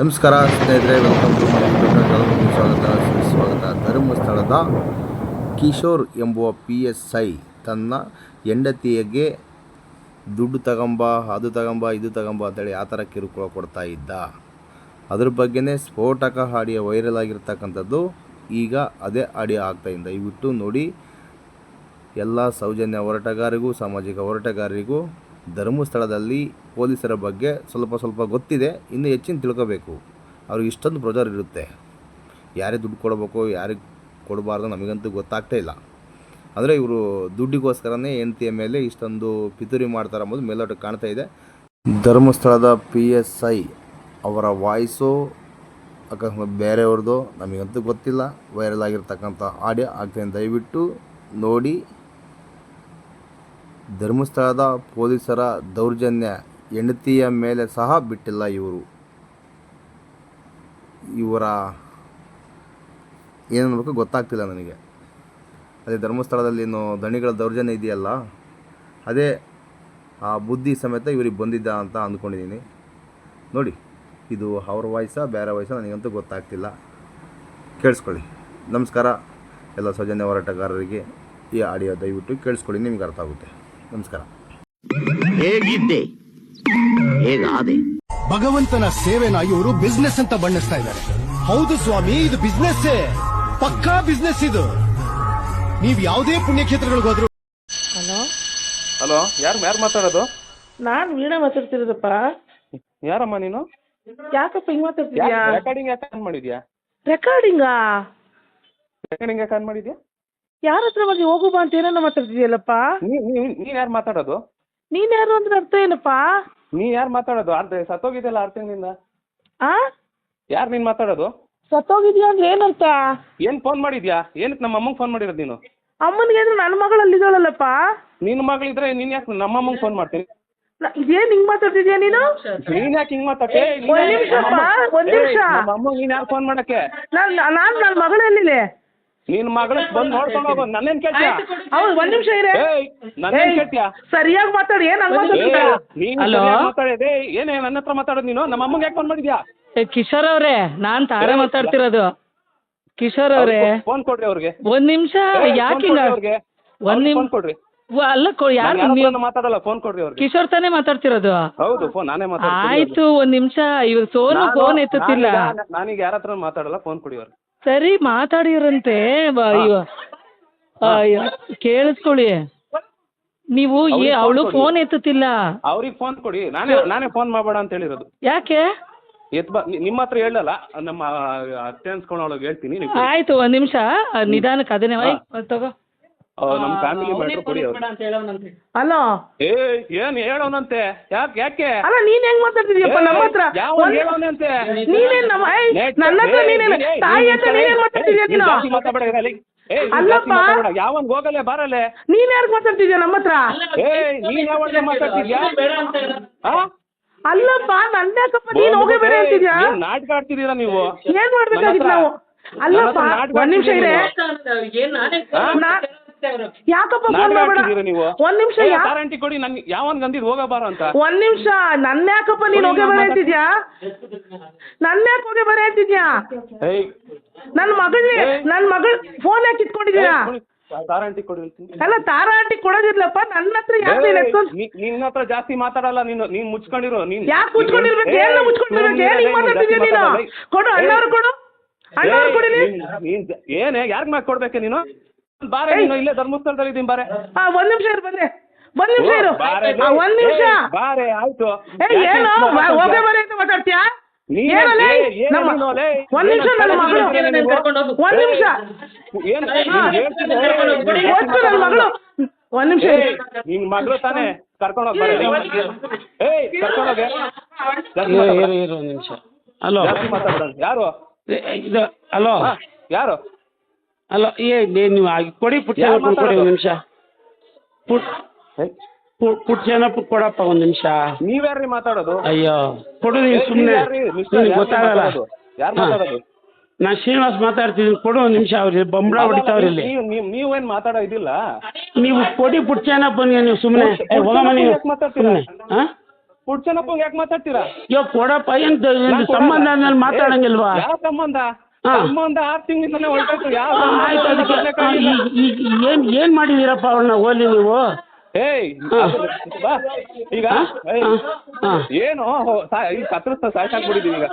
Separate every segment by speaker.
Speaker 1: ನಮಸ್ಕಾರ, ಸ್ನೇಹಿತರೆ welcome to ಸ್ವಾಗತ. ಸುಸ್ವಾಗತ ಧರ್ಮಸ್ಥಳದ ಕಿಶೋರ್ ಎಂಬುವ ಪಿ ಎಸ್ ಐ ತನ್ನ ಹೆಂಡತಿಯಗೆ ದುಡ್ಡು ತಗೊಂಬ, ಅದು ತಗೊಂಬ, ಇದು ತಗೊಂಬ ಅಂತೇಳಿ ಆ ಥರ ಕಿರುಕುಳ ಕೊಡ್ತಾ ಇದ್ದ. ಅದ್ರ ಬಗ್ಗೆನೇ ಸ್ಫೋಟಕ ಆಡಿಯೋ ವೈರಲ್ ಆಗಿರ್ತಕ್ಕಂಥದ್ದು ಈಗ ಅದೇ ಆಡಿಯೋ ಆಗ್ತಾ ಇದ್ದ ದಯವಿಟ್ಟು ನೋಡಿ ಎಲ್ಲ ಸೌಜನ್ಯ ಹೋರಾಟಗಾರರಿಗೂ ಸಾಮಾಜಿಕ ಹೋರಾಟಗಾರರಿಗೂ ಧರ್ಮಸ್ಥಳದಲ್ಲಿ ಪೊಲೀಸರ ಬಗ್ಗೆ ಸ್ವಲ್ಪ ಸ್ವಲ್ಪ ಗೊತ್ತಿದೆ, ಇನ್ನೂ ಹೆಚ್ಚಿನ ತಿಳ್ಕೋಬೇಕು. ಅವ್ರಿಗೆ ಇಷ್ಟೊಂದು ಪ್ರೊಜರ್ ಇರುತ್ತೆ. ಯಾರಿಗೆ ದುಡ್ಡು ಕೊಡಬೇಕು, ಯಾರಿಗೆ ಕೊಡಬಾರ್ದು ನಮಗಂತೂ ಗೊತ್ತಾಗ್ತಾ ಇಲ್ಲ. ಅಂದರೆ ಇವರು ದುಡ್ಡಿಗೋಸ್ಕರನೇ ಹೆಂಡತಿಯ ಮೇಲೆ ಇಷ್ಟೊಂದು ಪಿತೂರಿ ಮಾಡ್ತಾರೆ ಅಂಬೋದು ಮೇಲೋಟ ಕಾಣ್ತಾ ಇದೆ. ಧರ್ಮಸ್ಥಳದ ಪಿ ಎಸ್ ಐ ಅವರ ವಾಯ್ಸು ಅಕಸ್ಮಾತ್ ಬೇರೆಯವ್ರದ್ದು ನಮಗಂತೂ ಗೊತ್ತಿಲ್ಲ. ವೈರಲ್ ಆಗಿರ್ತಕ್ಕಂಥ ಆಡಿಯೋ ಆಗ್ತದೆ ದಯವಿಟ್ಟು ನೋಡಿ. ಧರ್ಮಸ್ಥಳದ ಪೊಲೀಸರ ದೌರ್ಜನ್ಯ ಹೆಂಡತಿಯ ಮೇಲೆ ಸಹ ಬಿಟ್ಟಿಲ್ಲ ಇವರು. ಇವರ ಏನನ್ಬೇಕು ಗೊತ್ತಾಗ್ತಿಲ್ಲ ನನಗೆ. ಅದೇ ಧರ್ಮಸ್ಥಳದಲ್ಲಿ ಏನು ದಣಿಗಳ ದೌರ್ಜನ್ಯ ಇದೆಯಲ್ಲ, ಅದೇ ಆ ಬುದ್ಧಿ ಸಮೇತ ಇವ್ರಿಗೆ ಬಂದಿದ್ದ ಅಂತ ಅಂದ್ಕೊಂಡಿದ್ದೀನಿ. ನೋಡಿ, ಇದು ಅವ್ರ ವಾಯ್ಸ, ಬೇರೆ ವಾಯ್ಸ ನನಗಂತೂ ಗೊತ್ತಾಗ್ತಿಲ್ಲ. ಕೇಳಿಸ್ಕೊಳ್ಳಿ. ನಮಸ್ಕಾರ, ಎಲ್ಲ ಸೌಜನ್ಯ ಹೋರಾಟಗಾರರಿಗೆ ಈ ಆಡಿಯೋ ದಯವಿಟ್ಟು ಕೇಳಿಸ್ಕೊಳ್ಳಿ, ನಿಮ್ಗೆ ಅರ್ಥ ಆಗುತ್ತೆ. ನಮಸ್ಕಾರ.
Speaker 2: ಹೇಗಿದ್ದೆ? ಹೇಗಾದೆ?
Speaker 3: ಭಗವಂತನ ಸೇವೆನ ಇವರು ಬಿಸ್ನೆಸ್ ಅಂತ ಬಣ್ಣಿಸ್ತಾ ಇದ್ದಾರೆ. ಹೌದು ಸ್ವಾಮಿ ಇದು ಬಿಸ್ನೆಸ್ ಪಕ್ಕಾ ಬಿಸ್ನೆಸ್ ಇದು. ನೀವ್ ಯಾವುದೇ ಪುಣ್ಯಕ್ಷೇತ್ರಗಳಿಗೆ ಹೋದ್ರು
Speaker 4: ಹಲೋ?
Speaker 5: ಹಲೋ ಯಾರು ಯಾರು ಮಾತಾಡೋದು?
Speaker 4: ನಾನ್ ವೀಣಾ ಮಾತಾಡ್ತಿರೋದಪ್ಪ.
Speaker 5: ಯಾರಮ್ಮ ನೀನು?
Speaker 4: ಯಾಕಪ್ಪ ಹಿಂಗ್ ಮಾತಾಡ್ತಿದ್ಯಾ?
Speaker 5: ರೆಕಾರ್ಡಿಂಗ್ ಯಾಕೆ ಆನ್ ಮಾಡಿದ್ಯಾ?
Speaker 4: ರೆಕಾರ್ಡಿಂಗಾ
Speaker 5: ರೆಕಾರ್ಡಿಂಗ್ ಯಾಕೆ ಆನ್ ಮಾಡಿದ್ಯಾ?
Speaker 4: ಯಾರ ಹತ್ರ ಬಗ್ಗೆ ಹೋಗು ಬಾ ಅಂತ ಏನೇನೋ ಮಾತಾಡ್ತಿದ್ಯಲ್ಲಪ್ಪ?
Speaker 5: ನೀ- ನೀ- ನೀನ್ ಯಾರು ಮಾತಾಡೋದು?
Speaker 4: ನೀನ್ ಯಾರು ಅಂದ್ರೆ ಅರ್ಥ ಏನಪ್ಪ?
Speaker 5: ನೀ ಯಾರು ಮಾತಾಡೋದು? ಅರ್ಧ ಸತ್ತೋಗಿದೆಯಲ್ಲ ಆರು ತಿಂಗಳಿಂದ
Speaker 4: ಆ?
Speaker 5: ಯಾರು ನೀನ್ ಮಾತಾಡೋದು?
Speaker 4: ಸತ್ತೋಗಿದ್ಯಾ ಅಂದ್ರೆ ಏನರ್ಥ?
Speaker 5: ಏನ್ ಫೋನ್ ಮಾಡಿದ್ಯಾ? ಏನಕ್ಕೆ ನಮ್ಮ ಅಮ್ಮಂಗೆ ಫೋನ್ ಮಾಡಿರೋದು ನೀನು?
Speaker 4: ಅಮ್ಮನಿಗೆ ಅಂದ್ರೆ ನನ್ನ ಮಗಳಲ್ಲಿದ್ದಾಳಲ್ಲಪ್ಪ ನಿನ್
Speaker 5: ನಿನ್ನ ಮಗಳಿದ್ರೆ ನೀನ್ ಯಾಕೆ ನಮ್ಮ ಅಮ್ಮಂಗೆ ಫೋನ್ ಮಾಡ್ತೀನಿ
Speaker 4: ನ- ಇದೇನ್ ಹಿಂಗ್ ಮಾತಾಡ್ತಿದ್ಯಾ ನೀನು?
Speaker 5: ನೀನ್ ಯಾಕೆ ಹಿಂಗ್ ಮಾತಾಡ್ತೆ
Speaker 4: ಒಂದ್ ನಿಮಿಷಪ್ಪ, ಒಂದ್ ನಿಮಿಷ.
Speaker 5: ನಮ್ಮ ಅಮ್ಮಂಗೆ ನೀನ್ ಯಾರು ಫೋನ್ ಮಾಡಕ್ಕೆ?
Speaker 4: ನಾನ್ ನಾನ್ ನನ್ನ ಮಗಳು ಎಲ್ಲಿದೆ
Speaker 5: ನಿನ್ ಮಗಳ ಬಂದು ನೋಡ್ಕೊಂಡು ಹೋಗೋ. ನನ್ನೇನ್ ಕೇಳ್ತೀಯಾ?
Speaker 4: ಹೌದು ಒಂದ್ ನಿಮಿಷ ಇರೇ.
Speaker 5: ಏಯ್ ನನ್ನೇನ್ ಕೇಳ್ತೀಯಾ?
Speaker 4: ಸರಿಯಾಗಿ ಮಾತಾಡಿ. ಏನ್ ಹಂಗ್ ಮಾತಾಡ್ತಿದ್ಯಾ
Speaker 5: ನೀನು
Speaker 6: ಹಲೋ?
Speaker 5: ಮಾತಾಡಿದೆ? ಏನೇ ನನ್ನ ಹತ್ರ ಮಾತಾಡೋದು ನೀನು? ನಮ್ಮ ಅಮ್ಮಂಗೆ ಯಾಕೆ ಫೋನ್ ಮಾಡಿದ್ಯಾ?
Speaker 6: ಏ, ಕಿಶೋರ್ ಅವ್ರೆ ನಾನ್ ತಾರೆ ಮಾತಾಡ್ತಿರೋದು. ಕಿಶೋರ್ ಅವ್ರೆ
Speaker 5: ಫೋನ್ ಕೊಡ್ರಿ ಅವ್ರಿಗೆ.
Speaker 6: ಒಂದ್ ನಿಮಿಷ ಯಾಕೆ ಹಿಂಗ
Speaker 5: ಅವ್ರಿಗೆ.
Speaker 6: ಒಂದ್ ನಿಮ್
Speaker 5: ಫೋನ್ ಕೊಡ್ರಿ.
Speaker 6: ವ- ಅಲ್ಲ ಕೊ- ಯಾರು
Speaker 5: ನಾನ್ ಯಾರ್
Speaker 6: ನೀವು
Speaker 5: ಹತ್ರನೂ ಮಾತಾಡಲ್ಲ ಫೋನ್ ಕೊಡ್ರಿ ಅವ್ರಿಗೆ.
Speaker 6: ಕಿಶೋರ್ ತಾನೇ ಮಾತಾಡ್ತಿರೋದು?
Speaker 5: ಹೌದು ಫೋನ್ ನಾನೇ ಮಾತಾಡ್ತೀನಿ
Speaker 6: ಆಯ್ತು ಒಂದ್ ನಿಮಿಷ ಇವ್ರು ಸೋನು ಫೋನ್ ಎತ್ತುತ್ತಿಲ್ಲ.
Speaker 5: ನಾನೀಗ- ನಾನೀಗ ಯಾರ ಹತ್ರ ಮಾತಾಡಲ್ಲ ಫೋನ್ ಕೊಡಿ ಅವ್ರಿಗೆ.
Speaker 6: ಸರಿ ಮಾತಾಡಿರಂತೆ ಕೇಳಿಸ್ಕೊಳ್ಳಿ. ನೀವು ಏ ಅವಳು ಫೋನ್ ಎತ್ತುತ್ತಿಲ್ಲ.
Speaker 5: ಅವ್ರಿಗೆ ಫೋನ್ ಕೊಡಿ. ನಾನೇ ನಾನೇ ಫೋನ್ ಮಾಡಬೇಡ ಅಂತ ಹೇಳಿರೋದು.
Speaker 6: ಯಾಕೆ?
Speaker 5: ಎತ್ ಬಾ ನಿ- ನಿಮ್ಮ ಹತ್ರ ಹೇಳಲ್ಲ ನಮ್ಮ ಅತ್ತೆ ಅನ್ಸ್ಕೊಂಡವಳಿಗೆ ಹೇಳ್ತೀನಿ ನೀವು
Speaker 6: ಆಯ್ತು ಒಂದ್ ನಿಮಿಷ. ನಿಧಾನಕ್ಕೆ ಅದನ್ನೇ ತಗೋ.
Speaker 5: ನಮ್ಮ ಫ್ಯಾಮಿಲಿ ಮ್ಯಾಟ್ರ್ ಕೊಡಿ ಅವ್ರಿಗೆ
Speaker 4: ಅಲೋ?
Speaker 5: ಏ ಏನ್ ಹೇಳೋನಂತೆ? ಯಾಕೆ ಯಾಕೆ?
Speaker 4: ಅಲ್ಲ ನೀನ್ ಹೆಂಗ್ ಮಾತಾಡ್ತಿದ್ಯಪ್ಪ? ನಮ್ಮ ಹತ್ರ
Speaker 5: ಯಾವ ಹೇಳೋನಂತೆ?
Speaker 4: ನೀನೇನ್ ನಮ್ಮ ಏಯ್, ನನ್ನ ಹತ್ರ ನೀನೇನ್ ತಾಯಿ ಹತ್ರ ನೀನೇನ್ ಮಾತಾಡ್ತಿದ್ಯಾ ನೀನು? ಅಲ್ಲಪ್ಪ.
Speaker 5: ಯಾವನ್ ಹೋಗಲೇ ಬಾರಲೆ
Speaker 4: ನೀನ್ ಯಾರ್ಗ್ ಮಾತಾಡ್ತಿದ್ಯಾ ನಮ್ಮ ಹತ್ರ?
Speaker 5: ಏ ನೀನ್ ಯಾವಾಗ ಮಾತಾಡ್ತಿದ್ಯಾ? ಆ?
Speaker 4: ಅಲ್ಲಪ್ಪ ನನ್ನ ಯಾಕಪ್ಪ? ನೀನ್ ಹೋಗೇ ಬೇರೆ ಅಂತಿದ್ಯಾ?
Speaker 5: ಏನ್ ನಾಟಕ ಆಡ್ತಿದ್ದೀರಾ ನೀವು?
Speaker 4: ಏನ್ ಮಾಡ್ಬೇಕಾಗಿತ್ತು ನಾವು? ಅಲ್ಲಪ್ಪ
Speaker 5: ಹತ್ರ ನಾಟಕ
Speaker 4: ಒಂದ್ ನಿಮಿಷ ಇದೆ
Speaker 5: ಆ?
Speaker 4: ನಾ- ಯಾಕಪ್ಪ ಫೋನ್ ಮಾಡ್ಬೇಡ?
Speaker 5: ನೀವು?
Speaker 4: ಒಂದ್ ನಿಮಿಷ
Speaker 5: ಗ್ಯಾರಂಟಿ ಕೊಡಿ ನನ್ ಯಾವನ್ ಗಂದಿದ್ ಹೋಗಬಾರ ಅಂತ.
Speaker 4: ಒಂದ್ ನಿಮಿಷ ನನ್ನ ಯಾಕಪ್ಪ ನೀನ್ ಹೋಗಿ ಬೇರೆ. ಅಂತಿದ್ಯಾ? ನನ್ನ ಯಾಕೆ ಹೋಗೇ ಬರ ಅಂತಿದ್ಯಾ?
Speaker 5: ಏಯ್.
Speaker 4: ನನ್ ಮಗಳಿಗೆ ನನ್ ಮಗಳ್ ಫೋನ್ ಯಾಕೆ ಇಟ್ಕೊಂಡಿದ್ಯಾ
Speaker 5: ಗ್ಯಾರಂಟಿ ಕೊಡಿ.
Speaker 4: ಅಲ್ಲ ತಾರಾಂಟಿ ಕೊಡೋದಿರ್ಲಪ್ಪ ನನ್ನ ಹತ್ರ ಯಾಕೆ
Speaker 5: ನಿನ್ನ ಹತ್ರ ಜಾಸ್ತಿ ಮಾತಾಡಲ್ಲ ನೀನು ನೀನ್ ಮುಚ್ಕೊಂಡಿರೋ ನೀನ್
Speaker 4: ಯಾಕೆ ಮುಚ್ಕೊಂಡಿರ್ಬೇಕು? ಏನ್ ಮುಚ್ಕೊಂಡಿರ್ಬೇಕು ಏನ್ ಹಿಂಗ್ ಮಾತಾಡ್ತಿದ್ಯಾ ನೀನು? ಕೊಡು ಅಣ್ಣವ್ರು ಕೊಡು. ಅಣ್ಣವ್ರು ಕೊಡಿ
Speaker 5: ನೀನ್- ಏನೇ ಯಾರ್ಗ್ ಮ್ಯಾಕ್ ಕೊಡ್ಬೇಕೆ ನೀನು? ಬಾರೆ. ನೀನು ಇಲ್ಲೇ ಧರ್ಮಸ್ಥಳದಲ್ಲಿ ಇದೀನಿ ಬಾರೆ
Speaker 4: ಹಾ ಒಂದ್ ನಿಮಿಷ ಇರು ಬನ್ನಿ ಒಂದ್ ನಿಮಿಷ ಇರು
Speaker 5: ಬಾರೆ
Speaker 4: ಆ, ಒಂದ್ ನಿಮಿಷ
Speaker 5: ಬಾರೆ ಆಯ್ತು
Speaker 4: ಏ ಏನು ಹೋಗೇ? ಬರೆ ಅಂತ ಮಾತಾಡ್ತೀಯಾ
Speaker 5: ನೀನ್
Speaker 4: ಏನು ಲೇ?
Speaker 5: ಏ, ಏನು
Speaker 4: ನಮ್ಮ-
Speaker 5: ನೀನು ಲೇ?
Speaker 4: ಒಂದ್ ನಿಮಿಷ
Speaker 5: ಏನು
Speaker 4: ನನ್ನ ಮಗಳು? ಒಂದ್ ನಿಮಿಷ
Speaker 5: ಏನ್ ನೀನ್ ಹೇಳ್ತಿದ್ದೆ, ಏಯ್,
Speaker 4: ನನ್ನ ಮಗಳು ಒಂದ್ ನಿಮಿಷ
Speaker 5: ಏಯ್,
Speaker 4: ಇರು.
Speaker 5: ನಿನ್ ಮಗಳು ತಾನೇ ಕರ್ಕೊಂಡು ಹೋಗ್ಬಾರೆ ಏಯ್ ಕರ್ಕೊಂಡು ಹೋಗೆ
Speaker 7: ಇರು. ಇರು ಇರು ಒಂದು ನಿಮಿಷ ಹಲೋ.
Speaker 5: ಯಾರು
Speaker 7: ಇದು ಹಲೋ
Speaker 5: ಹಾ, ಯಾರು
Speaker 7: ಹಲೋ ಏ ಏ, ನೀವು ಆಗಿ ಕೊಡಿ ಪುಟ್ಟ
Speaker 5: ಯಾರ್
Speaker 7: ಕೊಡಿ
Speaker 5: ಮಾತಾಡೋದು?
Speaker 7: ಒಂದು ನಿಮಿಷ. ಪುಟ್ ಪುಟ್ ಪುಟ್ಟ ಜನಪ್ಪ ಕೊಡಪ್ಪ ಒಂದು ನಿಮಿಷ.
Speaker 5: ನೀವ್ಯಾರ್ರಿ ಮಾತಾಡೋದು?
Speaker 7: ಅಯ್ಯೋ ಕೊಡು ನೀನು
Speaker 5: ಏಯ್,
Speaker 7: ಸುಮ್ಮನೆ
Speaker 5: ನೀವ್ಯಾರ್ರಿ? ಮಿಸ್ಟರ್, ಯಾರ್ರಿ
Speaker 7: ಗೊತ್ತಾಗಲ್ಲ.
Speaker 5: ಮಾತಾಡೋದು? ಯಾರ್ ಮಾತಾಡೋದು?
Speaker 7: ನಾ ಶ್ರೀನಿವಾಸ್ ಮಾತಾಡ್ತಿದ್ದೀನಿ. ಕೊಡು ಒಂದು ನಿಮಿಷ ಅವ್ರಿ ಬಂಬಳ ಹೊಡಿತಾವ್ರಿ ಇಲ್ಲಿ.
Speaker 5: ನೀವು ನೀವು- ನೀವೇನ್ ಮಾತಾಡೋ ಇದಿಲ್ಲ?
Speaker 7: ನೀವು ಕೊಡಿ ಪುಟ್ಟ ಬನ್ನಿ ನೀವು ಸುಮ್ಮನೆ ಹೋಗಮ್ಮ ನೀವು.
Speaker 5: ಯಾಕ್ ಮಾತಾಡ್ತೀರಾ?
Speaker 7: ಸುಮ್ಮನೆ ಹಾಂ?
Speaker 5: ಪುಟ್ ಚೆನ್ನಪ್ಪ ಯಾಕೆ ಮಾತಾಡ್ತೀರಾ?
Speaker 7: ಇವಾಗ ಕೊಡಪ್ಪ ಏನ್
Speaker 5: ನಾನ್ ಕೊಡಲ್ಲ.
Speaker 7: ಸಂಬಂಧ? ಮೇಲೆ ಮಾತಾಡಂಗಿಲ್ವಾ?
Speaker 5: ಯಾವ ಸಂಬಂಧ. ಸಂಬಂಧ ಆರು ತಿಂಗಳಿಂದಲೇ ಯಾವ
Speaker 7: ಆಯ್ತು ಅದಕ್ಕೆ. ಈಗ ಏನ್ ಏನ್ ಅವ್ರನ್ನ ಹೋಲಿ ನೀವು?
Speaker 5: ಏಯ್
Speaker 7: ಹಾ.
Speaker 5: ಬಾ. ಈಗ
Speaker 7: ಹಾ?
Speaker 5: ಏಯ್,
Speaker 7: ಹಾ.
Speaker 5: ಏನು? ಸಾ- ಈಗ ಕತ್ರಸ್ ಸಾಯ್ಸಾಕ್ಬಿಟ್ಟಿದೀವಿ ಈಗ.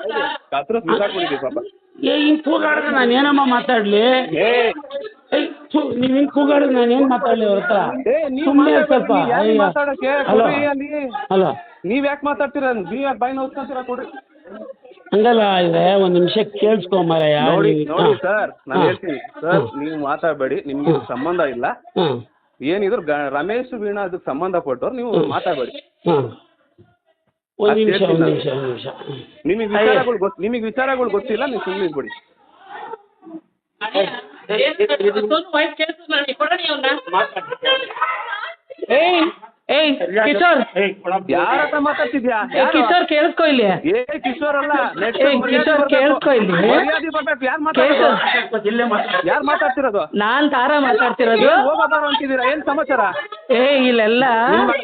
Speaker 5: ಕತ್ರಸ್ ಬಿಸಾಕ್ಬಿಟ್ಟಿದೀವಿ ಪಾಪ.
Speaker 7: ಏ ಹಿಂಗ್ ಕೂಗಾಡಿದ್ರೆ ನಾನು ಏನಮ್ಮ ಮಾತಾಡ್ಲಿ?
Speaker 5: ಏಯ್.
Speaker 7: ಏಯ್, ಥು, ನೀವ್ ಹಿಂಗ್ ಕೂಗಾಡಿದ್ರೆ ನಾನು ಏನ್ ಮಾತಾಡ್ಲಿ ಅವ್ರ ಹತ್ರ?
Speaker 5: ಏ ನೀವು
Speaker 7: ಮಾತಾಡೋಕೆ ಇರು ಸ್ವಲ್ಪ.
Speaker 5: ಮಾತಾಡಕ್ಕೆ?
Speaker 7: ಹಲೋ.
Speaker 5: ಕೊಡ್ರಿ ಅಲ್ಲಿ.
Speaker 7: ಹಲೋ.
Speaker 5: ನೀವ್ ಯಾಕೆ ಮಾತಾಡ್ತೀರ? ನೀವ್ ಯಾಕೆ ಬಾಯಿ ನೋಡ್ಕೊಂತೀರಾ ಕೊಡ್ರಿ.
Speaker 7: ಹಂಗಲ್ಲ ಇದೆ ಒಂದ್ ನಿಮಿಷ ಕೇಳಿಸ್ಕೊ ಮಾರಾಯ
Speaker 5: ನೋಡಿ ನೋಡಿ ಸರ್ ನಾನು. ಹೇಳ್ತೀನಿ ಸರ್ ನೀವು ಮಾತಾಡಬೇಡಿ ನಿಮ್ಗೆ ಇದು ಸಂಬಂಧ ಇಲ್ಲ
Speaker 7: ಹಾ
Speaker 5: ಏನಿದ್ರು ಗ- ರಮೇಶ್ ವೀಣಾ ಅದಕ್ಕೆ ಸಂಬಂಧಪಟ್ಟವ್ರು ನೀವು ಮಾತಾಡಬೇಡಿ
Speaker 7: ಹಾ ಒಂದ್ ನಿಮಿಷ ಒಂದ್ ನಿಮಿಷ ಒಂದ್ ನಿಮಿಷ
Speaker 5: ನಿಮಗೆ ವಿಚಾರಗಳು ಗೊತ್ತು ನಿಮಗೆ ವಿಚಾರಗಳು ಗೊತ್ತಿಲ್ಲ ನೀವು ಸುಮ್ಮನೆ ಬಿಡಿ
Speaker 6: ಏಯ್ ಏಯ್ ಕಿಶೋರ್.
Speaker 5: ಯಾರ ಹತ್ರ ಮಾತಾಡ್ತಿದ್ಯಾ?
Speaker 6: ಏ, ಕಿಶೋರ್ ಕೇಳಿಸ್ಕೊ ಇಲ್ಲಿ
Speaker 5: ಏ ಕಿಶೋರ್ ಅಲ್ಲ ನೆಟ್
Speaker 6: ಏ, ಕಿಶೋರ್ ಕೇಳಿಸ್ಕೊ ಇಲ್ಲಿ.
Speaker 5: ಯಾರು ಮಾತಾಡೋದು ಯಾರು ಮಾತಾಡ್ತಿರೋದು?
Speaker 6: ನಾನ್ ತಾರ ಮಾತಾಡ್ತಿರೋದು.
Speaker 5: ಹೋಗಬಾರ ಹೋಗ ಬಾರೋ ಅಂತಿದ್ದೀರಾ? ಏನ್ ಸಮಾಚಾರ?
Speaker 6: ಏ ಇಲ್ಲೆಲ್ಲ.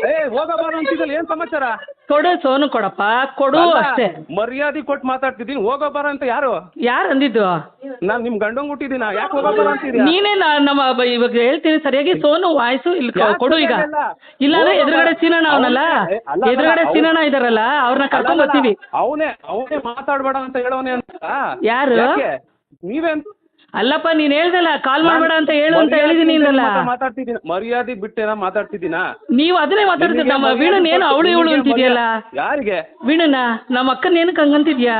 Speaker 5: ಏ ಹೋಗಬಾರ ಅಂತಿದ್ದಲ್ಲ ಏನ್ ಸಮಾಚಾರ?
Speaker 6: ಕೊಡು ಸೋನು ಕೊಡಪ್ಪ. ಕೊಡು ಅಷ್ಟೇ.
Speaker 5: ಮರ್ಯಾದೆ ಕೊಟ್ಟು ಮಾತಾಡ್ತಿದ್ದೀನಿ. ಹೋಗೋ ಬರ ಅಂತ ಯಾರು?
Speaker 6: ಯಾರು ಅಂದಿದ್ದು?
Speaker 5: ನಾನ್ ನಿಮ್ ಗಂಡಂಗ್ ಹುಟ್ಟಿದೀನ ಯಾಕೆ ಹೋಗೋ ಬರ ಅಂತಿದ್ಯಾ?
Speaker 6: ನೀನೇ ನಾ- ನಮ್ಮ ಬ- ಇವಾಗ ಹೇಳ್ತೀನಿ ಸರಿಯಾಗಿ. ಸೋನು ವಾಯ್ಸು ಇಲ್ಲಿ ಕೊ-
Speaker 5: ಯಾಕ್
Speaker 6: ಕೊಡು ಈಗ.
Speaker 5: ಇಲ್ಲ
Speaker 6: ಎದುರುಗಡೆ ಸೀನಣ್ಣ ಅವನಲ್ಲ?
Speaker 5: ಅವ್ನೇ- ಅಲ್ಲ, ಅಲ್ಲ,
Speaker 6: ಎದುರುಗಡೆ
Speaker 5: ಅವ್ನು-
Speaker 6: ಸೀನಣ್ಣ ಇದಾರಲ್ಲ ಅವ್ರನ್ನ ಕರ್ಕೊಂಡ್ ಬರ್ತೀವಿ.
Speaker 5: ಅವನೇ ಅವನೇ ಮಾತಾಡ್ಬೇಡ ಅಂತ ಹೇಳೋನೆ ಅಂತ.
Speaker 6: ಯಾರು?
Speaker 5: ಯಾಕೆ? ನೀವೇ ಅಂತ
Speaker 6: ಅಲ್ಲಪ್ಪ ನೀನ್ ಹೇಳ್ದಲ್ಲ ಕಾಲ್ ಮಾಡ್ಬೇಡ ಅಂತ ಹೇಳು ಅಂತ ಹೇಳಿದೀನಿ
Speaker 5: ಮಾತಾಡ್ತಿದ್ದೀನಿ ಮರ್ಯಾದೆ ಬಿಟ್ಟೇನ ಮಾತಾಡ್ತಿದ್ದೀನ
Speaker 6: ನೀವು ಅದನ್ನೇ
Speaker 5: ಮಾತಾಡ್ತೀನಿ
Speaker 6: ನಮ್ಮ ವೀಣನ್ ಏನು ಅವಳು ಇವಳು ಅಂತಿದ್ಯಲ್ಲ?
Speaker 5: ಯಾರಿಗೆ?
Speaker 6: ವೀಣನ ನಮ್ಮ ಅಕ್ಕನ ಏನಕ್ಕೆ ಹಂಗಂತಿದ್ಯಾ?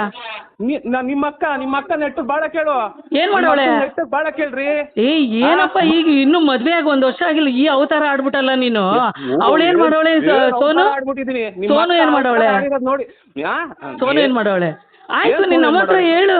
Speaker 5: ನಿಮ್ಮ ಅಕ್ಕ ನಿಮ್ಮ ಅಕ್ಕ ನೆಟ್ಟು ಬಾಳ ಕೇಳು.
Speaker 6: ಏನ್ ಮಾಡವಳೆ?
Speaker 5: ನೆಟ್ಟು ಬಾಳ ಕೇಳ್ರಿ.
Speaker 6: ಏ ಏನಪ್ಪ ಈಗ ಇನ್ನು ಮದ್ವೆ ಆಗಿ ಒಂದ್ ವರ್ಷ ಆಗಿಲ್ಲ ಈ ಅವತಾರ ಆಡ್ಬಿಟ್ಟಲ್ಲ ನೀನು? ಅವಳು
Speaker 5: ಏನ್ ಮಾಡೋಳೆ
Speaker 6: ಸೋನು. ಸೋನು ಏನ್
Speaker 5: ಮಾಡೋಳೆ ನೋಡಿ?
Speaker 6: ಸೋನು ಏನ್ ಮಾಡೋಳೆ ಆಯ್ತು
Speaker 5: ನಿನ್ನ
Speaker 6: ನೀನ್ ಹತ್ರ ಹೇಳು.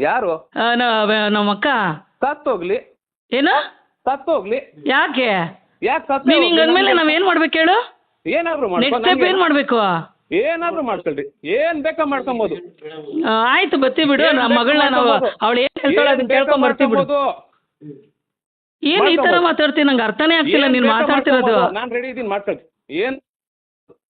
Speaker 5: ಯಾರು?
Speaker 6: ಆ, ನ- ನಮ್ಮ ಹೋಗ್ಲಿ
Speaker 5: ಸತ್ತೋಗ್ಲಿ.
Speaker 6: ಏನು?
Speaker 5: ಸತ್ತೋಗ್ಲಿ.
Speaker 6: ಯಾಕೆ?
Speaker 5: ಯಾಕೆ ಸತ್ತ
Speaker 6: ನೀನ್ ಹಿಂಗ್ ಅಂದ್ಮೇಲೆ ನಾವ್ ಏನ್ ಮಾಡ್ಬೇಕು ಹೇಳು?
Speaker 5: ಏನಾದ್ರು
Speaker 6: ನೆಕ್ಸ್ಟ್ ಸ್ಟೆಪ್ ಏನ್ ಮಾಡ್ಬೇಕು?
Speaker 5: ಏನಾದ್ರು ಮಾಡ್ಕೊಳ್ರಿ. ಏನ್ ಬೇಕಾ ಮಾಡ್ಕೊಬೋದು.
Speaker 6: ಆ, ಆಯ್ತು ಬತ್ತಿ ಬಿಡು.
Speaker 5: ಏನ್
Speaker 6: ನಮ್ಮ
Speaker 5: ಬೇಕಾ
Speaker 6: ಮಗಳನ್ನ ನಾವು
Speaker 5: ಮಾಡ್ಕೊಬೋದು.
Speaker 6: ಅವಳು ಏನ್ ಹೇಳ್ತಾಳೆ ಅದನ್ನ
Speaker 5: ಏನ್ ಬೇಕಾ
Speaker 6: ಕೇಳ್ಕೊಂಡ್ ಬರ್ತೀವಿ ಬಿಡು.
Speaker 5: ಮಾಡ್ಕೊಬೋದು.
Speaker 6: ಏನ್ ಈ ತರ. ಮಾತಾಡ್ತೀನಿ ನಂಗೆ ಅರ್ಥನೇ ಆಗ್ತಿಲ್ಲ.
Speaker 5: ಏನ್
Speaker 6: ನೀನ್
Speaker 5: ಬೇಕಾ
Speaker 6: ಮಾತಾಡ್ತಿರೋದು.
Speaker 5: ಮಾಡ್ಕೊಬೋದು. ನಾನ್ ರೆಡಿ ಇದೀನಿ ಮಾಡ್ಕೊಳ್ರಿ ಏನ್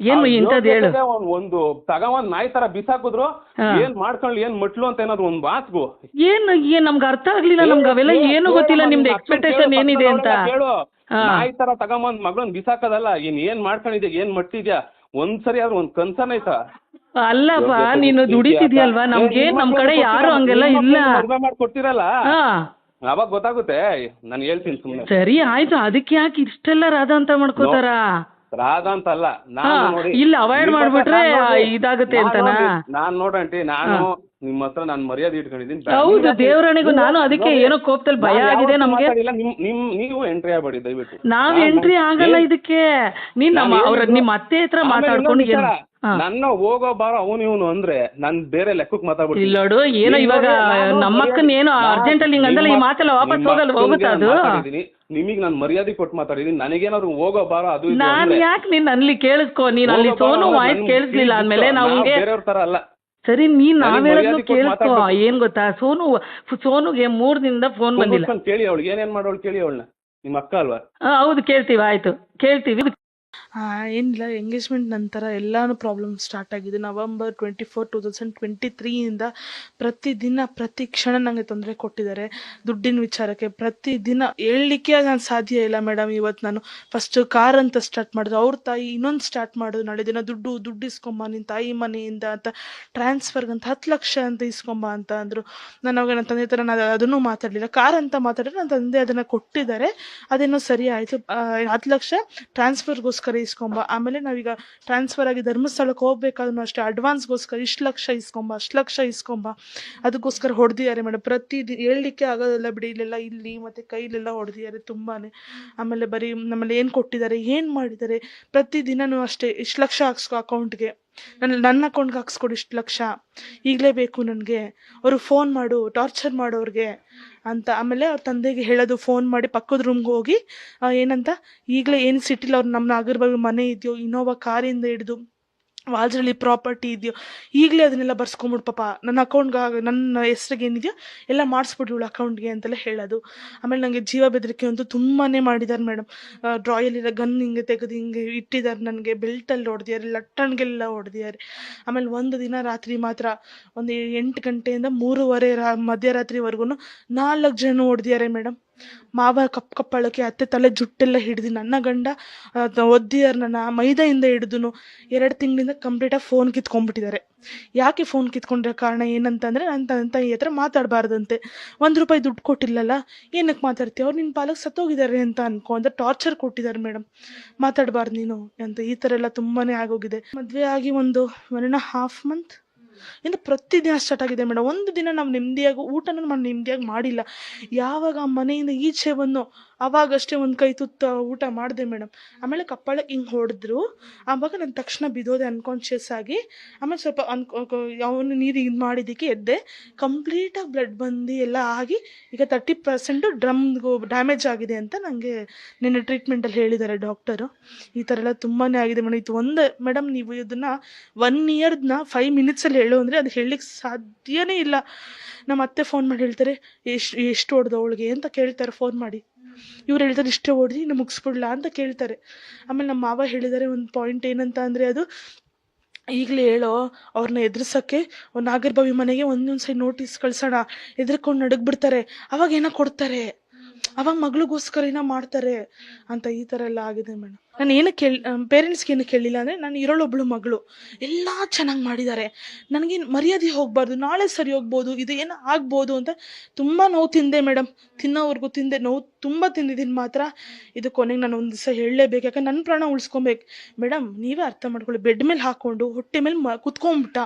Speaker 6: ಏನು ಇಂಥದ್ದು ಹೇಳು.
Speaker 5: ಒಂದ್- ತಗೊಂಡ್ ನಾಯಿ ತರ ಬಿಸಾಕಿದ್ರು. ಏನ್ ಮಾಡ್ಕೊಂಡು ಏನ್ ಮಟ್ಲು ಅಂತ ಏನಾದ್ರು ಒಂದ್ ಮಾತ್ಗು.
Speaker 6: ಏನ್ ಏನ್ ನಮ್ಗೆ ಅರ್ಥ ಆಗ್ಲಿಲ್ಲ ನಮ್ಗೆ ಅವೆಲ್ಲ ಏನು ಗೊತ್ತಿಲ್ಲ ನಿಮ್ದು ಎಕ್ಸ್ಪೆಕ್ಟೇಷನ್ ಏನಿದೆ ಅಂತ. ಹೇಳು
Speaker 5: ನಾಯಿ ತರ ತಗೊಂಬಂದ್ ಮಗಳನ್ ಬಿಸಾಕದಲ್ಲ ಏನ್ ಏನ್ ಮಾಡ್ಕೊಂಡಿದ್ಯಾ ಏನ್ ಮಟ್ಟಿದ್ಯಾ ಒಂದ್ಸರಿ ಆದ್ರೂ ಒಂದ್ ಕನ್ಸನ್ ಆಯ್ತಾ?
Speaker 6: ಅಲ್ಲಪ್ಪ ನೀನು ದುಡಿತಿದ್ಯಲ್ವಾ? ನಮ್ಗೆ ನಮ್ ಕಡೆ ಯಾರು ಹಂಗೆಲ್ಲ ಇಲ್ಲ.
Speaker 5: ಮದ್ವೆ ಮಾಡ್ಕೊಡ್ತೀರಲ್ಲ ಅವಾಗ ಗೊತ್ತಾಗುತ್ತೆ ನಾನು ಹೇಳ್ತೀನಿ ಸುಮ್ಮನೆ
Speaker 6: ಸರಿ ಆಯ್ತು. ಅದಕ್ಕೆ ಯಾಕೆ ಇಷ್ಟೆಲ್ಲ ರಾಧ ಅಂತ ಮಾಡ್ಕೋತಾರ
Speaker 5: ರಾಧ ಅಂತ ಅಲ್ಲ ನಾನು ನೋಡಿ
Speaker 6: ಇಲ್ಲ
Speaker 5: ಅವಾಯ್ಡ್
Speaker 6: ಮಾಡ್ಬಿಟ್ರೆ ಇದಾಗುತ್ತೆ ಅಂತನಾ?
Speaker 5: ನಾನ್ ನೋಡಂಟಿ ನಾನು ನಿಮ್ಮ ಹತ್ರ ನಾನು ಮರ್ಯಾದೆ ಇಟ್ಕೊಂಡಿದ್ದೀನಿ
Speaker 6: ಹೌದು ದೇವರಣಿಗೂ ನಾನು ಅದಕ್ಕೆ ಏನೋ ಕೋಪದಲ್ಲಿ ಭಯ ಆಗಿದೆ ನಮ್ಗೆ.
Speaker 5: ನಿಮ್ ನಿಮ್ ನೀವು ಎಂಟ್ರಿ ಆಗ್ಬೇಡಿ ದಯವಿಟ್ಟು.
Speaker 6: ನಾವ್ ಎಂಟ್ರಿ ಆಗಲ್ಲ ಇದಕ್ಕೆ. ನೀನ್ ನಮ್ಮ ಅವ್ರ ನಿಮ್ಮ ಅತ್ತೆ ಹತ್ರ ಮಾತಾಡ್ಕೊಂಡು
Speaker 5: ನನ್ನ ಹೋಗೋ ಬಾರ ಅವನು ಇವನು ಅಂದ್ರೆ ನಾನು ಬೇರೆ ಲೆಕ್ಕಕ್ಕೆ ಮಾತಾಡ್ಬಿಡ್ತೀನಿ.
Speaker 6: ಇಲ್ಲೋಡು ಏನೋ ಇವಾಗ ನಮ್ಮಕ್ಕನ್ ಏನೋ ಅರ್ಜೆಂಟ್ ಅಲ್ಲಿ ಹಿಂಗಂದಲ್ಲ ಈ ಮಾತೆಲ್ಲ ವಾಪಸ್ ಹೋಗಲ್ಲ ಹೋಗುತ್ತಾ ಅದು.
Speaker 5: ನಿಮಗ್ ನಾನು ಮರ್ಯಾದೆ ಕೊಟ್ಟು ಮಾತಾಡಿದೀನಿ. ನನಗೇನಾದ್ರು ಹೋಗೋ ಬಾರ ಅದು ಇದು
Speaker 6: ನಾನ್
Speaker 5: ಅಂದ್ರೆ
Speaker 6: ಯಾಕೆ ನೀನ್ ಅಲ್ಲಿ ಕೇಳಿಸ್ಕೊ? ನೀನ್ ಅಲ್ಲಿ
Speaker 5: ಹೋಗೋ ಬಾರೋ
Speaker 6: ಸೋನು ವಾಯ್ಸ್
Speaker 5: ನನ್ಗೆ
Speaker 6: ಕೇಳಿಸ್ಲಿಲ್ಲ ಅಂದ್ಮೇಲೆ ನಾವು
Speaker 5: ನಾವ್
Speaker 6: ಹಂಗೆ
Speaker 5: ಬೇರೆಯವ್ರ ತರ ಅಲ್ಲ.
Speaker 6: ಸರಿ ನೀನ್ ನಾವ್
Speaker 5: ನನಗೆ
Speaker 6: ಹೇಳೋದ್ನು
Speaker 5: ಮರ್ಯಾದೆ ಕೊಟ್ಟು
Speaker 6: ಕೇಳಿಸ್ಕೊ.
Speaker 5: ಮಾತಾಡ್ಬೇಕು.
Speaker 6: ಏನ್ ಗೊತ್ತಾ? ಸೋನು ಸೋನುಗೆ ಮೂರ್ ದಿನದ ಫೋನ್ ಬಂದಿಲ್ಲ.
Speaker 5: ಕೇಳಿ ಅವಳಿಗೆ. ಏನೇನ್ ಮಾಡೋಳು ಕೇಳಿ ಅವಳನ್ನ. ನಿಮ್ಮ ಅಕ್ಕ ಅಲ್ವಾ?
Speaker 6: ಆ, ಹೌದು ಕೇಳ್ತೀವಿ ಆಯ್ತು. ಕೇಳ್ತೀವಿ.
Speaker 8: ಏನಿಲ್ಲ ಎಂಗೇಜ್ಮೆಂಟ್ ನಂತರ ಎಲ್ಲಾನು ಪ್ರಾಬ್ಲಮ್ ಸ್ಟಾರ್ಟ್ ಆಗಿದೆ. November twenty four two thousand twenty ತ್ರೀಯಿಂದ ಪ್ರತಿದಿನ, ಪ್ರತಿ ಕ್ಷಣ ನನಗೆ ತೊಂದರೆ ಕೊಟ್ಟಿದ್ದಾರೆ. ದುಡ್ಡಿನ ವಿಚಾರಕ್ಕೆ ಪ್ರತಿದಿನ ಹೇಳಲಿಕ್ಕೆ ನಾನು ಸಾಧ್ಯ ಇಲ್ಲ ಮೇಡಮ್ ಇವತ್ತು ನಾನು. ಫಸ್ಟ್ ಕಾರ್ ಅಂತ ಸ್ಟಾರ್ಟ್ ಮಾಡಿದ್ರು. ಅವ್ರ ತಾಯಿ ಇನ್ನೊಂದು ಸ್ಟಾರ್ಟ್ ಮಾಡಿದ್ರು ನಾಳೆ ದಿನ ದುಡ್ಡು ದುಡ್ಡು ಇಸ್ಕೊಂಬ ನಿನ್ನ ತಾಯಿ ಮನೆಯಿಂದ ಅಂತ ಟ್ರಾನ್ಸ್ಫರ್ಗಂತ ಹತ್ತು ಲಕ್ಷ ಅಂತ ಇಸ್ಕೊಂಬ ಅಂತ ಅಂದರು. ನಾನು ಅವಾಗ ನನ್ನ ತಂದೆ ಥರ ನಾನು ಅದನ್ನು ಮಾತಾಡಲಿಲ್ಲ. ಕಾರ್ ಅಂತ ಮಾತಾಡಿದ್ರೆ ನನ್ನ ತಂದೆ ಅದನ್ನು ಕೊಟ್ಟಿದ್ದಾರೆ. ಅದೇನೋ ಸರಿ ಆಯಿತು. ಹತ್ತು ಲಕ್ಷ ಟ್ರಾನ್ಸ್ಫರ್ಗೋಸ್ಕರ ಇಸ್ಕೊಂಬ. ಆಮೇಲೆ ನಾವೀಗ ಟ್ರಾನ್ಸ್ಫರ್ ಆಗಿ ಧರ್ಮಸ್ಥಳಕ್ಕೆ ಹೋಗ್ಬೇಕಾದ್ರೂ ಅಷ್ಟೇ ಅಡ್ವಾನ್ಸ್ಗೋಸ್ಕರ ಇಷ್ಟು ಲಕ್ಷ ಇಸ್ಕೊಂಬ, ಅಷ್ಟು ಲಕ್ಷ ಇಸ್ಕೊಂಬ. ಅದಕ್ಕೋಸ್ಕರ ಹೊಡೆದಿದ್ದಾರೆ ಮೇಡಮ್ ಪ್ರತಿ ದಿನ ಹೇಳಲಿಕ್ಕೆ ಆಗೋದಲ್ಲ ಬಿಡಿ, ಇಲ್ಲೆಲ್ಲ ಇಲ್ಲಿ ಮತ್ತು ಕೈಲೆಲ್ಲ ಹೊಡೆದಿದ್ದಾರೆ ತುಂಬಾ ಆಮೇಲೆ ಬರೀ ನಮ್ಮಲ್ಲಿ ಏನು ಕೊಟ್ಟಿದ್ದಾರೆ, ಏನು ಮಾಡಿದ್ದಾರೆ ಪ್ರತಿದಿನನೂ ಅಷ್ಟೇ ಇಷ್ಟು ಲಕ್ಷ ಹಾಕ್ಸ್ಕೊ ಅಕೌಂಟ್ಗೆ ನನ್ನ ನನ್ನ ಅಕೌಂಟ್ಗೆ ಹಾಕ್ಸ್ಕೊಡು ಇಷ್ಟು ಲಕ್ಷ. ಈಗಲೇ ಬೇಕು ನನಗೆ. ಅವ್ರಿಗೆ ಫೋನ್ ಮಾಡು ಟಾರ್ಚರ್ ಮಾಡೋರಿಗೆ. ಅಂತ ಆಮೇಲೆ ಅವ್ರ ತಂದೆಗೆ ಹೇಳೋದು ಫೋನ್ ಮಾಡಿ ಪಕ್ಕದ ರೂಮ್ಗೆ ಹೋಗಿ ಏನಂತ, ಈಗಲೇ ಏನು ಸಿಟ್ಟಿಲ್ಲ ಅವ್ರು ನಮ್ಮ ನಾಗರಬಾವಿ ಮನೆ ಇದೆಯೋ ಇನೋವಾ ಕಾರಿಂದ ಹಿಡಿದು ವಾಲ್ಸಲ್ಲಿ ಪ್ರಾಪರ್ಟಿ ಇದೆಯೋ, ಈಗಲೇ ಅದನ್ನೆಲ್ಲ ಬರ್ಸ್ಕೊಂಬಿಡು ಪಾಪ. ನನ್ನ ಅಕೌಂಟ್ಗೆ ನನ್ನ ಹೆಸ್ರಿಗೆ ಏನಿದೆಯೋ, ಎಲ್ಲ ಮಾಡಿಸ್ಬಿಡು ಇವಳು ಅಕೌಂಟ್ಗೆ ಅಂತೆಲ್ಲ ಹೇಳೋದು. ಆಮೇಲೆ ನನಗೆ ಜೀವ ಬೆದರಿಕೆ ಅಂತೂ ತುಂಬಾ ಮಾಡಿದ್ದಾರೆ ಮೇಡಮ್. ಡ್ರಾಯಲ್ಲಿರೋ ಗನ್ ಹಿಂಗೆ ತೆಗೆದು ಹಿಂಗೆ ಇಟ್ಟಿದ್ದಾರೆ ನನಗೆ. ಬೆಲ್ಟಲ್ಲಿ ಹೊಡೆದಿದ್ದಾರೆ, ಲಟ್ಟಣ್ಗೆಲ್ಲ ಹೊಡೆದಿದ್ದಾರೆ. ಆಮೇಲೆ ಒಂದು ದಿನ ರಾತ್ರಿ ಮಾತ್ರ, ಒಂದು ಎಂಟು ಗಂಟೆಯಿಂದ ಮೂರುವರೆ ರಾ, ಮಧ್ಯರಾತ್ರಿವರೆಗೂ ನಾಲ್ಕು ಜನ ಹೊಡೆದಿದ್ದಾರೆ ಮೇಡಮ್. ಮಾವ ಕಪ್ ಕಪ್ಪಳಕ್ಕೆ ಅತ್ತೆ ತಲೆ ಜುಟ್ಟೆಲ್ಲ ಹಿಡ್ದು ನನ್ನ ಗಂಡ ಒದ್ದಿಯರ್ ನನ್ನ ಮೈದೆಯಿಂದ ಹಿಡಿದು ಎರಡು ತಿಂಗಳಿಂದ ಕಂಪ್ಲೀಟಾಗಿ ಫೋನ್ ಕಿತ್ಕೊಂಡ್ಬಿಟ್ಟಿದ್ದಾರೆ. ಯಾಕೆ ಫೋನ್ ಕಿತ್ಕೊಂಡಿರೋ ಕಾರಣ ಏನಂತಂದರೆ ನನ್ನ ತನ್ನ ತಾಯಿ ಹತ್ರ ಮಾತಾಡಬಾರ್ದಂತೆ. ಒಂದು ರೂಪಾಯಿ ದುಡ್ಡು ಕೊಟ್ಟಿಲ್ಲಲ್ಲ ಏನಕ್ಕೆ ಮಾತಾಡ್ತೀವಿ ಅವ್ರು ನಿನ್ನ ಪಾಲಕ್ ಸತ್ತೋಗಿದ್ದಾರೆ ಅಂತ ಅನ್ಕೊ ಅಂತ ಟಾರ್ಚರ್ ಕೊಟ್ಟಿದ್ದಾರೆ ಮೇಡಮ್ ಮಾತಾಡಬಾರ್ದು ನೀನು ಅಂತ ಈ ಥರ ಎಲ್ಲ ತುಂಬಾ ಆಗೋಗಿದೆ. ಮದುವೆ ಆಗಿ ಒಂದು ಒನ್ ಆ್ಯಂಡ್ ಹಾಫ್ ಮಂತ್ ಇನ್ನು ಪ್ರತಿದಿನ ಸ್ಟಾರ್ಟ್ ಆಗಿದೆ ಮೇಡಮ್ ಒಂದು ದಿನ ನಾವು ನೆಮ್ಮದಿಯಾಗಿ ಊಟನೂ ನಾವು ನೆಮ್ಮದಿಯಾಗಿ ಮಾಡಿಲ್ಲ. ಯಾವಾಗ ಮನೆಯಿಂದ ಈಚೆ ಬಂದು ಅವಾಗಷ್ಟೇ ಒಂದು ಕೈ ತುತ್ತ ಊಟ ಮಾಡಿದೆ ಮೇಡಮ್ ಆಮೇಲೆ ಕಪ್ಪಳಕ್ಕೆ ಹಿಂಗೆ ಹೊಡೆದ್ರು. ಆವಾಗ ನಾನು ತಕ್ಷಣ ಬಿದ್ದೋದೆ ಅನ್ಕಾನ್ಷಿಯಸ್ ಆಗಿ, ಆಮೇಲೆ ಸ್ವಲ್ಪ ಅನ್ಕೊ ಅವನು ನೀರು ಇದು ಮಾಡಿದ್ದಕ್ಕೆ ಎದ್ದೆ. ಕಂಪ್ಲೀಟಾಗಿ ಬ್ಲಡ್ ಬಂದು ಎಲ್ಲ ಆಗಿ, ಈಗ ತರ್ಟಿ ಪರ್ಸೆಂಟು ಡ್ರಮ್ಗೂ ಡ್ಯಾಮೇಜ್ ಆಗಿದೆ ಅಂತ ನನಗೆ ನಿನ್ನೆ ಟ್ರೀಟ್ಮೆಂಟಲ್ಲಿ ಹೇಳಿದ್ದಾರೆ ಡಾಕ್ಟರು ಈ ಥರ ಎಲ್ಲ ತುಂಬಾ ಆಗಿದೆ ಮೇಡಮ್ ಇದು ಒಂದು ಮೇಡಮ್ ನೀವು ಇದನ್ನು ಒನ್ ಇಯರ್ನ ಫೈವ್ ಮಿನಿಟ್ಸಲ್ಲಿ ಹೇಳು ಅಂದರೆ ಅದು ಹೇಳಲಿಕ್ಕೆ ಸಾಧ್ಯನೇ ಇಲ್ಲ. ನಮ್ಮ ಅತ್ತೆ ಫೋನ್ ಮಾಡಿ ಹೇಳ್ತಾರೆ, ಎಷ್ಟು ಎಷ್ಟು ಹೊಡೆದು ಅವಳಿಗೆ? ಅಂತ ಕೇಳ್ತಾರೆ ಫೋನ್ ಮಾಡಿ. ಇವ್ರು ಹೇಳ್ತಾರೆ ಇಷ್ಟೇ ಹೊಡೆದು, ಇನ್ನು ಮುಗಿಸ್ಬಿಡ್ಲಾ ಅಂತ ಕೇಳ್ತಾರೆ. ಆಮೇಲೆ ನಮ್ಮ ಮಾವ ಹೇಳಿದ್ದಾರೆ ಒಂದು ಪಾಯಿಂಟ್ ಏನಂತ ಅಂದರೆ ಅದು, ಈಗಲೇ ಹೇಳೋ ಅವ್ರನ್ನ ಎದುರಿಸೋಕ್ಕೆ ಒಂದು ನಾಗರಬಾವಿ ಮನೆಗೆ ಒಂದೊಂದು ಸರಿ ನೋಟಿಸ್ ಕಳ್ಸೋಣ, ಎದ್ರಕೊಂಡು ನಡಗ್ಬಿಡ್ತಾರೆ, ಅವಾಗ ಏನೋ ಕೊಡ್ತಾರೆ, ಅವಾಗ ಮಗಳಿಗೋಸ್ಕರ ಏನೋ ಮಾಡ್ತಾರೆ ಅಂತ ಈ ಥರ ಎಲ್ಲ ಆಗಿದೆ ಮೇಡಮ್ ನಾನು ಏನು ಕೇಳಿ ಪೇರೆಂಟ್ಸ್ಗೆ ಏನು ಕೇಳಿಲ್ಲ ಅಂದರೆ ನಾನು ಇರೋಳೊಬ್ಳು ಮಗಳು. ಎಲ್ಲ ಚೆನ್ನಾಗಿ ಮಾಡಿದ್ದಾರೆ ನನಗೇನು ಮರ್ಯಾದೆ ಹೋಗಬಾರ್ದು, ನಾಳೆ ಸರಿ ಹೋಗ್ಬೋದು, ಇದು ಏನೋ ಆಗ್ಬೋದು ಅಂತ ತುಂಬ ನೋವು ತಿಂದೆ ಮೇಡಮ್ ತಿನ್ನೋವರೆಗೂ ತಿಂದೆ, ನೋವು ತುಂಬ ತಿಂದಿದ್ದೀನಿ ಮಾತ್ರ. ಇದು ಕೊನೆಗೆ ನಾನು ಒಂದು ದಿವಸ ಹೇಳಲೇಬೇಕು, ಯಾಕಂದ್ರೆ ನನ್ನ ಪ್ರಾಣ ಉಳಿಸ್ಕೊಬೇಕು. ಮೇಡಮ್ ನೀವೇ ಅರ್ಥ ಮಾಡ್ಕೊಳ್ಳಿ. ಬೆಡ್ ಮೇಲೆ ಹಾಕ್ಕೊಂಡು ಹೊಟ್ಟೆ ಮೇಲೆ ಮ ಕುತ್ಕೊಂಡ್ಬಿಟ್ಟ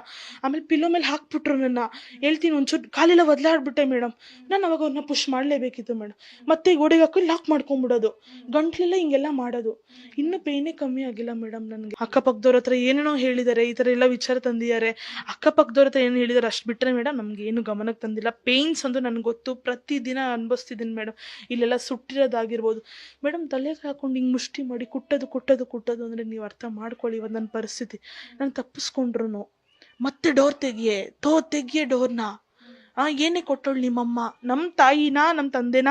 Speaker 8: ಆಮೇಲೆ ಪಿಲ್ಲೋ ಮೇಲೆ ಹಾಕ್ಬಿಟ್ರು ನನ್ನ. ಹೇಳ್ತೀನಿ ಒಂಚೂರು, ಕಾಲೆಲ್ಲ ಒದಲಾಡ್ಬಿಟ್ಟೆ ಮೇಡಮ್ ನಾನು ಅವಾಗ ಅವ್ರನ್ನ ಪುಷ್ ಮಾಡಲೇಬೇಕಿತ್ತು ಮೇಡಮ್ ಮತ್ತೆ ಗೋಡೆಗೆ ಹಾಕಿ ಲಾಕ್ ಮಾಡ್ಕೊಂಬಿಡೋದು. ಗಂಟ್ಲೆಲ್ಲ ಹಿಂಗೆಲ್ಲ ಮಾಡೋದು. ಇನ್ನೂ ಪೇನೇ ಕಮ್ಮಿ ಆಗಿಲ್ಲ ಮೇಡಮ್ ನನಗೆ. ಅಕ್ಕಪಕ್ಕದವ್ರ ಹತ್ರ ಏನೇನೋ ಹೇಳಿದ್ದಾರೆ ಈ ಥರ ಎಲ್ಲ ವಿಚಾರ ತಂದಿದ್ದಾರೆ. ಅಕ್ಕಪಕ್ಕದವ್ರ ಹತ್ರ ಏನು ಹೇಳಿದ್ದಾರೆ ಅಷ್ಟು ಬಿಟ್ಟರೆ ಮೇಡಮ್ ನಮ್ಗೆ ಏನು ಗಮನಕ್ಕೆ ತಂದಿಲ್ಲ. ಪೇಯ್ನ್ಸ್ ಅಂದ್ರೆ ನನಗೆ ಗೊತ್ತು, ಪ್ರತಿದಿನ ಅನುಭವಿಸ್ತಿದ್ದೀನಿ ಮೇಡಮ್ ಇಲ್ಲೆಲ್ಲ ಸುಟ್ಟಿರೋದಾಗಿರ್ಬೋದು. ಮೇಡಮ್ ತಲೆಗೆ ಹಾಕೊಂಡು ಹಿಂಗೆ ಮುಷ್ಟಿ ಮಾಡಿ ಕುಟ್ಟೋದು ಕುಟ್ಟೋದು ಕುಟ್ಟೋದು ಅಂದರೆ ನೀವು ಅರ್ಥ ಮಾಡ್ಕೊಳ್ಳಿ ಇವತ್ತು ನನ್ನ ಪರಿಸ್ಥಿತಿ. ನಾನು ತಪ್ಪಿಸ್ಕೊಂಡ್ರು ಮತ್ತೆ ಡೋರ್ ತೆಗಿಯೇ, ತೋ ತೆಗಿಯೇ ಡೋರ್ನ. ಆ, ಏನೇ ಕೊಟ್ಟೋಳು ನಿಮ್ಮಮ್ಮ. ನಮ್ಮ ತಾಯಿನ ನಮ್ಮ ತಂದೆನ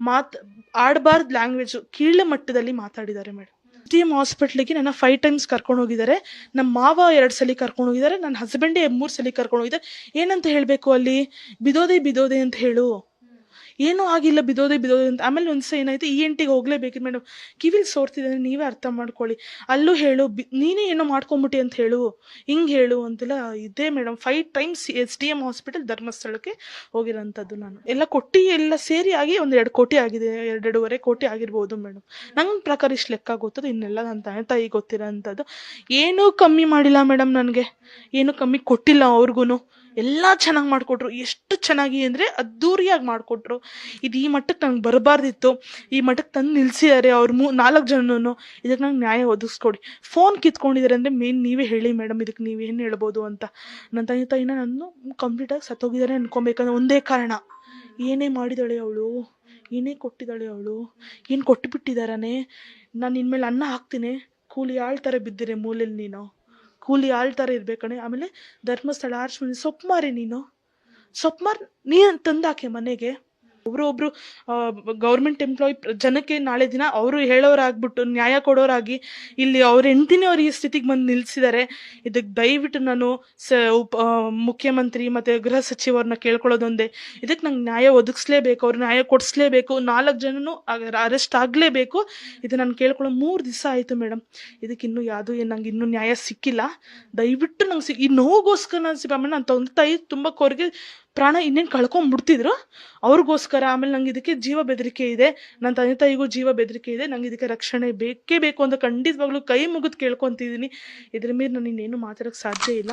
Speaker 8: ಮಾತ್, ಆಡಬಾರ್ದು ಲ್ಯಾಂಗ್ವೇಜು ಕೀಳ ಮಟ್ಟದಲ್ಲಿ ಮಾತಾಡಿದ್ದಾರೆ ಮೇಡಮ್ ಎಂ ಹಾಸ್ಪಿಟ್ಲಿಗೆ ನನ್ನ ಫೈವ್ ಟೈಮ್ಸ್ ಕರ್ಕೊಂಡು ಹೋಗಿದ್ದಾರೆ. ನಮ್ಮ ಮಾವ ಎರಡು ಸಲ ಕರ್ಕೊಂಡು ಹೋಗಿದ್ದಾರೆ. ನನ್ನ ಹಸ್ಬೆಂಡೇ ಮೂರು ಸಲ ಕರ್ಕೊಂಡು ಹೋಗಿದ್ದಾರೆ. ಏನಂತ ಹೇಳಬೇಕು ಅಲ್ಲಿ? ಬಿದೋದೆ ಬಿದೋದೆ ಅಂತ ಹೇಳು. ಏನೂ ಆಗಿಲ್ಲ ಬಿದೋದೆ ಬಿದೋದೆ ಅಂತ. ಆಮೇಲೆ ಒಂದ್ಸ ಏನಾಯ್ತು ಇ ಎನ್ ಟಿಗೆ ಹೋಗ್ಲೇಬೇಕಿತ್ತು ಮೇಡಮ್. ಕಿವಿಲ್ ಸೋರ್ತಿದೆ ನೀವೇ ಅರ್ಥ ಮಾಡ್ಕೊಳ್ಳಿ. ಅಲ್ಲೂ ಹೇಳು, ಬಿ, ನೀನೇ ಏನೋ ಮಾಡ್ಕೊಂಬಿಟ್ಟಿ ಅಂತ ಹೇಳು. ಹಿಂಗೆ ಹೇಳು ಅಂತೆಲ್ಲ ಇದೇ madam. Five times S D M hospital ಧರ್ಮಸ್ಥಳಕ್ಕೆ ಹೋಗಿರೋಂಥದ್ದು ನಾನು. ಎಲ್ಲ ಕೊಟ್ಟಿ ಎಲ್ಲ ಸೇರಿ ಆಗಿ ಒಂದು ಕೋಟಿ ಆಗಿದೆ ಎರಡೆರಡೂವರೆ ಕೋಟಿ ಆಗಿರ್ಬೋದು ಮೇಡಮ್. ನನ್ನ ಪ್ರಕಾರ ಇಷ್ಟು ಲೆಕ್ಕ ಗೊತ್ತದೆ? ಇನ್ನೆಲ್ಲ ನನ್ನ ತಾಯಿ ತಾಯಿ ಗೊತ್ತಿರೋ ಅಂಥದ್ದು ಏನೂ ಕಮ್ಮಿ ಮಾಡಿಲ್ಲ ಮೇಡಮ್ ನನಗೆ. ಏನೂ ಕಮ್ಮಿ ಕೊಟ್ಟಿಲ್ಲ ಅವ್ರಿಗೂ ಎಲ್ಲ ಚೆನ್ನಾಗಿ ಮಾಡಿಕೊಟ್ರು. ಎಷ್ಟು ಚೆನ್ನಾಗಿ ಅಂದರೆ ಅದ್ದೂರಿಯಾಗಿ ಮಾಡಿಕೊಟ್ರು. ಇದು ಈ ಮಟ್ಟಕ್ಕೆ ನಂಗೆ ಬರಬಾರ್ದಿತ್ತು. ಈ ಮಟ್ಟಕ್ಕೆ ತಂದು ನಿಲ್ಸಿದ್ದಾರೆ ಅವ್ರು ಮೂ, ನಾಲ್ಕು ಜನನು. ಇದಕ್ಕೆ ನಂಗೆ ನ್ಯಾಯ ಒದಗಿಸ್ಕೊಡಿ. ಫೋನ್ ಕಿತ್ಕೊಂಡಿದ್ದಾರೆ ಅಂದರೆ ಮೇನ್ ನೀವೇ ಹೇಳಿ ಮೇಡಮ್ ಇದಕ್ಕೆ ನೀವೇನು ಹೇಳ್ಬೋದು ಅಂತ. ನನ್ನ ತಂದೆ ತಾಯಿನ ನಾನು ಕಂಪ್ಲೀಟಾಗಿ ಸತ್ತೋಗಿದ್ದಾರೆ ಅನ್ಕೊಬೇಕಂದ್ರೆ ಒಂದೇ ಕಾರಣ. ಏನೇ ಮಾಡಿದಾಳೆ ಅವಳು, ಏನೇ ಕೊಟ್ಟಿದ್ದಾಳೆ ಅವಳು, ಏನು ಕೊಟ್ಟುಬಿಟ್ಟಿದ್ದಾರನೇ ನಾನು ಇನ್ಮೇಲೆ ಅನ್ನ ಹಾಕ್ತೀನಿ. ಕೂಲಿ ಆಳ್ತಾರೆ ಬಿದ್ದಿರೆ ಮೂಲೆಯಲ್ಲಿ ನೀನು. ಕೂಲಿ ಆಳ್ತಾರೆ ಇರ್ಬೇಕಣೆ ಆಮೇಲೆ ಧರ್ಮಸ್ಥಳ ಆರ್ಚ್ ಸೊಪ್ಪು ಮಾರಿ ನೀನು. ಸೊಪ್ಪು ಮಾರಿ ನೀನು ತಂದಾಕೆ ಮನೆಗೆ. ಒಬ್ರು ಗೌರ್ಮೆಂಟ್ ಎಂಪ್ಲಾಯ್ ಜನಕ್ಕೆ ನಾಳೆ ದಿನ ಅವರು ಹೇಳೋರಾಗ್ಬಿಟ್ಟು ನ್ಯಾಯ ಕೊಡೋರಾಗಿ ಇಲ್ಲಿ ಅವ್ರ ಹೆಂಡ್ತಿನೇ ಅವ್ರು ಈ ಸ್ಥಿತಿಗೆ ಬಂದು ನಿಲ್ಲಿಸಿದ್ದಾರೆ ಇದಕ್ಕೆ ದಯವಿಟ್ಟು ನಾನು ಸ, ಉಪ ಮುಖ್ಯಮಂತ್ರಿ ಮತ್ತು ಗೃಹ ಸಚಿವರನ್ನ ಕೇಳ್ಕೊಳ್ಳೋದೊಂದೇ. ಇದಕ್ಕೆ ನಂಗೆ ನ್ಯಾಯ ಒದಗಿಸ್ಲೇಬೇಕು, ಅವ್ರು ನ್ಯಾಯ ಕೊಡಿಸ್ಲೇಬೇಕು, ನಾಲ್ಕು ಜನನು ಅರೆಸ್ಟ್ ಆಗಲೇಬೇಕು. ಇದು ನಾನು ಕೇಳ್ಕೊಳ್ಳೋ ಮೂರು ದಿವಸ ಆಯಿತು ಮೇಡಮ್ ಇದಕ್ಕೆ ಇನ್ನೂ ಯಾವುದೂ ನಂಗೆ ಇನ್ನೂ ನ್ಯಾಯ ಸಿಕ್ಕಿಲ್ಲ. ದಯವಿಟ್ಟು ನಂಗೆ ಸಿ ಈ ನೋವುಗೋಸ್ಕರ ನಾನು ಸಿಬ್ಬ ನನ್ನ ತಂದೆ ತಾಯಿ ತುಂಬ ಕೊರಗೆ ಪ್ರಾಣ ಇನ್ನೇನು ಕಳ್ಕೊಂಡ್ಬಿಡ್ತಿದ್ರು ಅವ್ರಿಗೋಸ್ಕರ ಆಮೇಲೆ ನಂಗೆ ಇದಕ್ಕೆ ಜೀವ ಬೆದರಿಕೆ ಇದೆ. ನನ್ನ ತಂದೆ ತಾಯಿಗೂ ಜೀವ ಬೆದರಿಕೆ ಇದೆ. ನಂಗೆ ಇದಕ್ಕೆ ರಕ್ಷಣೆ ಬೇಕೇ ಬೇಕು ಅಂತ ಖಂಡಿತವಾಗ್ಲೂ ಕೈ ಮುಗಿದು ಕೇಳ್ಕೊತಿದ್ದೀನಿ ಇದ್ರ ಮೇಲೆ ನಾನು ಇನ್ನೇನು ಮಾತಾಡೋಕ್ಕೆ ಸಾಧ್ಯ ಇಲ್ಲ.